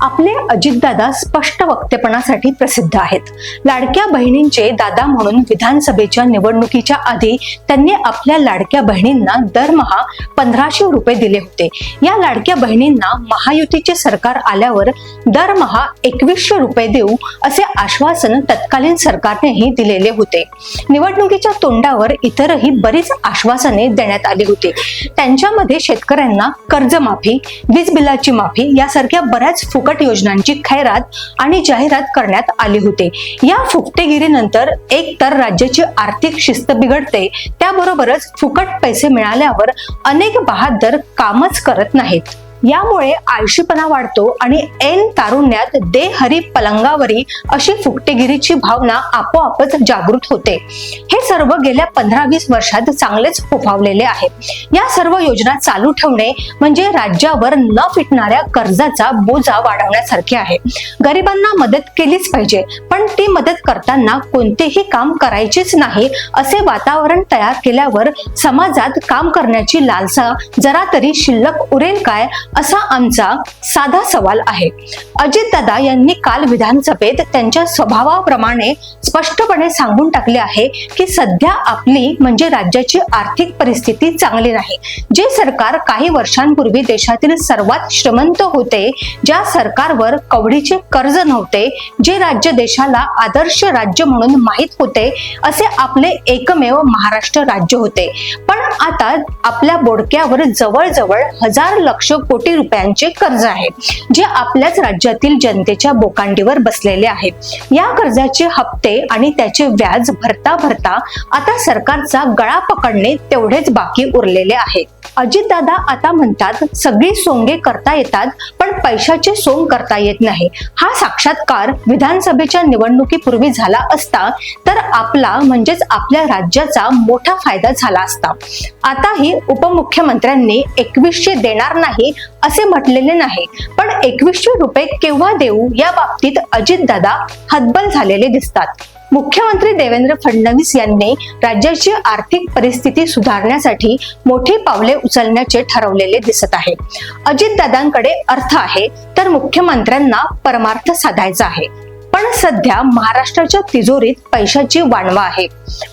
आपले अजितदादा स्पष्ट वक्तेपणासाठी प्रसिद्ध आहेत. लाडक्या बहिणींचे दादा म्हणून विधानसभेच्या निवडणुकीच्या आधी त्यांनी आपल्या लाडक्या बहिणींना दरमहा पंधराशे रुपये दिले होते. या लाडक्या बहिणींना महायुतीचे सरकार आल्यावर दरमहा एकवीसशे रुपये देऊ असे आश्वासन तत्कालीन सरकारनेही दिलेले होते. निवडणुकीच्या तोंडावर इतरही बरीच आश्वासने देण्यात आली होती. त्यांच्यामध्ये शेतकऱ्यांना कर्जमाफी वीज बिलाची माफी यासारख्या बऱ्याच फुकट योजनांची खैरात आणि जाहिरात करण्यात आली होती. या फुकटेगिरीनंतर एक तर राज्याची आर्थिक शिस्त बिघडते त्याबरोबरच फुकट पैसे मिळाल्यावर अनेक बहादर कामच करत नाहीत. यामुळे आळशीपणा वाढतो आणि ऐन तारुण्यात दे हरी पलंगावरी अशी फुकटेगिरीची भावना आपोआपच जागृत होते. हे सर्व गेल्या पंधरा वीस वर्षात चांगलेच फोफावलेले आहे. या सर्व योजना चालू ठेवणे म्हणजे राज्यावर न फिटणाऱ्या कर्जाचा बोजा वाढवण्यासारखे आहे. गरिबांना मदत केलीच पाहिजे पण ती मदत करताना कोणतेही काम करायचेच नाही असे वातावरण तयार केल्यावर समाजात काम करण्याची लालसा जरा तरी शिल्लक उरेल काय? असा आमचा साधा सवाल आहे. अजितदादा यांनी काल विधानसभेत त्यांच्या स्वभावाप्रमाणे स्पष्टपणे सांगून टाकले आहे की सध्या आपली म्हणजे राज्याची आर्थिक परिस्थिती चांगली नाही. जे सरकार काही वर्षांपूर्वी देशातील सर्वात श्रीमंत होते ज्या सरकारवर कवडीचे कर्ज नव्हते जे राज्य देशाला आदर्श राज्य म्हणून माहीत होते असे आपले एकमेव महाराष्ट्र राज्य होते. पण आता आपल्या बोडक्यावर जवळजवळ हजार लक्ष कोटी रुपयांचे कर्ज आहे जे आपल्याच राज्यातील जनतेच्या बोकांडीवर बसलेले आहे. या कर्जाचे हप्ते आणि त्याचे व्याज भरता भरता आता सरकारचा गळा पकडणे तेवढेच बाकी उरलेले आहे. अजितदादा आता म्हणतात सगळी सोंगे करता येतात पण पैशाचे सोंग करता येत नाही. हा साक्षात्कार विधानसभेच्या निवडणुकीपूर्वी झाला असता तर आपला म्हणजेच आपल्या राज्याचा मोठा फायदा झाला असता. आताही उपमुख्यमंत्र्यांनी एकवीसशे देणार नाही असे म्हटलेले नाही. पण एकवीसशे रुपये केव्हा देऊ या बाबतीत अजितदादा हतबल झालेले दिसतात. मुख्यमंत्री देवेंद्र फडणवीस यांनी राज्याची आर्थिक परिस्थिती सुधारण्यासाठी मोठी पावले उचलण्याचे ठरवलेले दिसत आहे. अजितदादांकडे अर्थ आहे तर मुख्यमंत्र्यांना परमार्थ साधायचा आहे. पण सध्या महाराष्ट्राच्या तिजोरीत पैशाची वाणवा आहे.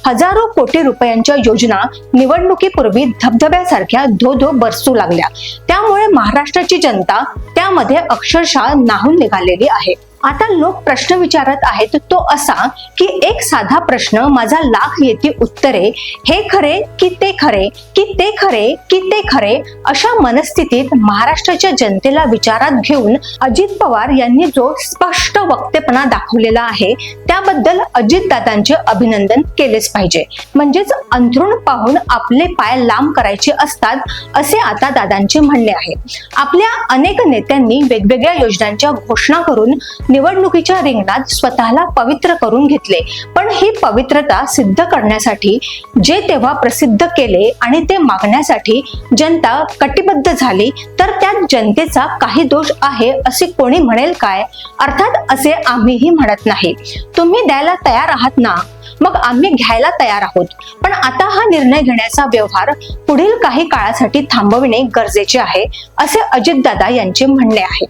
हजारो कोटी रुपयांच्या योजना निवडणुकीपूर्वी धबधब्यासारख्या धो धो बरसू लागल्या. त्यामुळे महाराष्ट्राची जनता त्यामध्ये अक्षरशः नाहून निघालेली आहे. आता लोक प्रश्न विचारत आहेत तो असा की एक साधा प्रश्न माझा लाख येते उत्तरे हे खरे की ते खरे की ते खरे की ते खरे अशा मनस्थितीत महाराष्ट्राच्या जनतेला विचारात घेऊन अजित पवार यांनी जो स्पष्ट वक्तेपणा दाखवलेला आहे त्याबद्दल अजितदादांचे अभिनंदन केलेच पाहिजे. म्हणजेच अंथरुण पाहून आपले पाय लांब करायचे असतात असे आता दादांचे म्हणणे आहे. आपल्या अनेक नेत्यांनी वेगवेगळ्या योजनांच्या घोषणा करून निवडणुकीच्या रिंगणात स्वतःला पवित्र करून घेतले. पण ही पवित्रता सिद्ध करण्यासाठी जे तेव्हा प्रसिद्ध केले आणि ते मागण्यासाठी जनता कटिबद्ध झाली तर त्यात जनतेचा काही दोष आहे असे कोणी म्हणेल काय? अर्थात असे आम्हीही म्हणत नाही. तुम्ही द्यायला तयार आहात ना? मग आम्ही घ्यायला तयार आहोत. पण आता हा निर्णय घेण्याचा व्यवहार पुढील काही काळासाठी थांबविणे गरजेचे आहे असे अजितदादा यांचे म्हणणे आहे.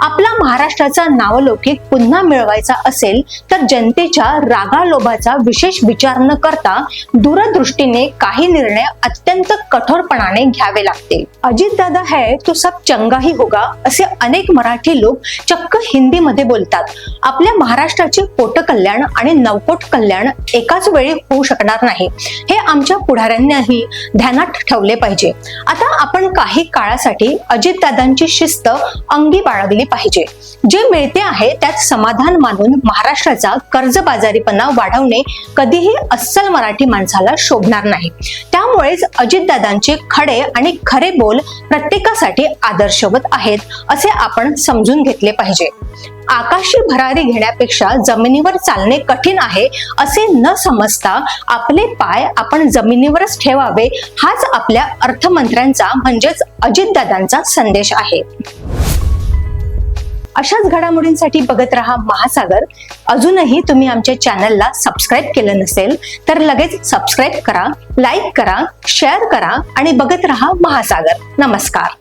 आपला महाराष्ट्राचा नावलौकिक पुन्हा मिळवायचा असेल तर जनतेच्या रागालोभाचा विशेष विचार न करता दूरदृष्टीने काही निर्णय अत्यंत कठोरपणाने घ्यावे लागतील. अजितदादा है तो सब चंगा ही होगा असे अनेक मराठी लोक चक्क हिंदीमध्ये बोलतात. आपल्या महाराष्ट्राचे पोटकल्याण आणि नवकोट कल्याण एकाच वेळी होऊ शकणार नाही. हे आमच्या पुढाऱ्यांनाही ध्यानात ठेवले पाहिजे. आता आपण काही काळासाठी अजितदादांची शिस्त अंगी बाळगली पाहिजे. जे मिळते आहे त्यात समाधान मानून महाराष्ट्राचा कर्जबाजारीपणा वाढवणे कधीही अस्सल मराठी माणसाला शोभणार नाही. त्यामुळेच अजितदादांचे खडे आणि खरे बोल प्रत्येकासाठी आदर्शवत आहेत असे आपण समजून घेतले पाहिजे. आकाशी भरारी घेण्यापेक्षा जमिनीवर चालणे कठीण आहे असे न समजता आपले पाय आपण जमिनीवरच ठेवावे हाच आपल्या अर्थमंत्र्यांचा म्हणजेच अजितदादांचा संदेश आहे. अशाच घडामोडींसाठी बघत रहा महासागर. अजूनही तुम्ही आमच्या चॅनलला सबस्क्राईब केलं नसेल तर लगेच सबस्क्राईब करा लाईक करा शेअर करा आणि बघत रहा महासागर. नमस्कार.